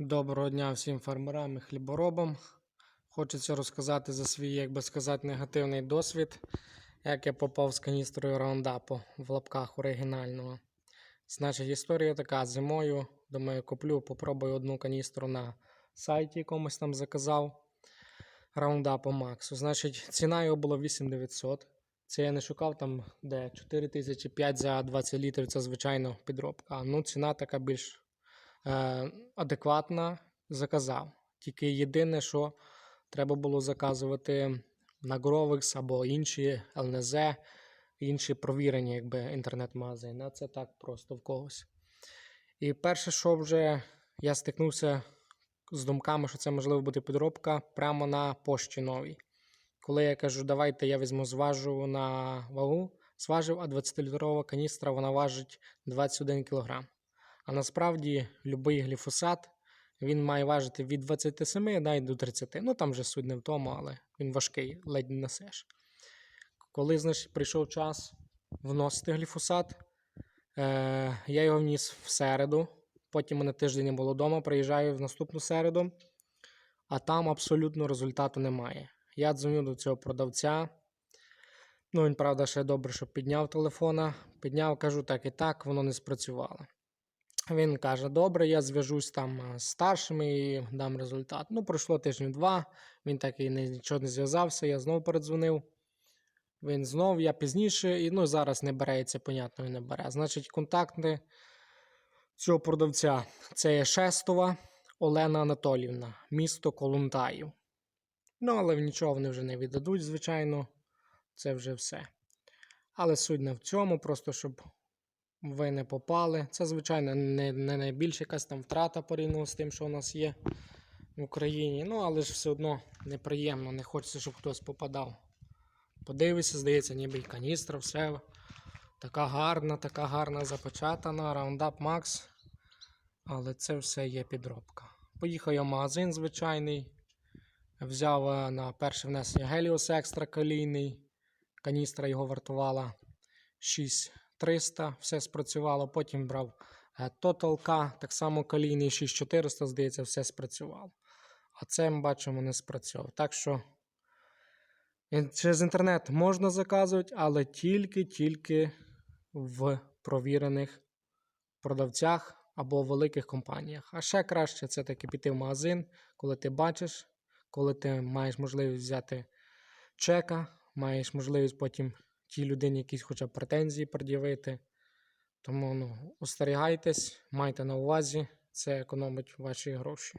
Доброго дня всім фермерам і хліборобам. Хочеться розказати за свій, як би сказати, негативний досвід, як я попав з каністрою раундапу в лапках оригінального. Значить, історія така: зимою, думаю, куплю, попробую одну каністру на сайті якомусь там заказав раундапу Максу. Значить, ціна його була 8900. Це я не шукав там, де 4005 за 20 літрів, це звичайно підробка. Ну, ціна така більш адекватна, заказав. Тільки єдине, що треба було заказувати на Grovex або інші ЛНЗ, інші провірені якби, інтернет-магазини. Це так просто в когось. І перше, що вже я стикнувся з думками, що це можливо буде підробка прямо на пошті новій. Коли я кажу, давайте я візьму зважу на вагу, зважив, а 20-літрова каністра вона важить 21 кг. А насправді будь-який гліфосат він має важити від 27 навіть до 30. Ну там вже суть не в тому, але він важкий, ледь не несеш. Коли значить, прийшов час вносити гліфосат, е, я його вніс в середу. Потім мене тиждень не було вдома, приїжджаю в наступну середу, а там абсолютно результату немає. Я дзвоню до цього продавця. Ну, він, правда, ще добре, що підняв телефона. Підняв, кажу, так і так, воно не спрацювало. Він каже: добре, я зв'яжусь там е, з старшими і дам результат. Ну, пройшло тижнів два, він так і нічого не зв'язався, я знову передзвонив. Він знов, я пізніше, і ну, зараз не бере, і це понятно, він не бере. Значить, контакти цього продавця це є Шестова Олена Анатолівна, місто Колунтаїв. Ну, але нічого вони вже не віддадуть, звичайно, це вже все. Але суть не в цьому, просто щоб ви не попали. Це, звичайно, не, не найбільша якась там втрата порівняно з тим, що у нас є в Україні. Ну, але ж все одно неприємно, не хочеться, щоб хтось попадав. Подивися, здається, ніби і каністра, все. Така гарна, така гарна запечатана, Roundup Max. Але це все є підробка. Поїхав я в магазин звичайний. Взяв е, на перше внесення Helios Extra калійний. Каністра його вартувала 6300, все спрацювало. Потім брав е, Total K, так само калійний 6400, здається, все спрацювало. А це ми бачимо не спрацьовував. Так що через інтернет можна заказувати, але тільки-тільки в провірених продавцях або великих компаніях. А ще краще це таки піти в магазин, коли ти бачиш, коли ти маєш можливість взяти чека, маєш можливість потім тій людині якісь хоча б претензії пред'явити. Тому ну, остерігайтесь, майте на увазі, це економить ваші гроші.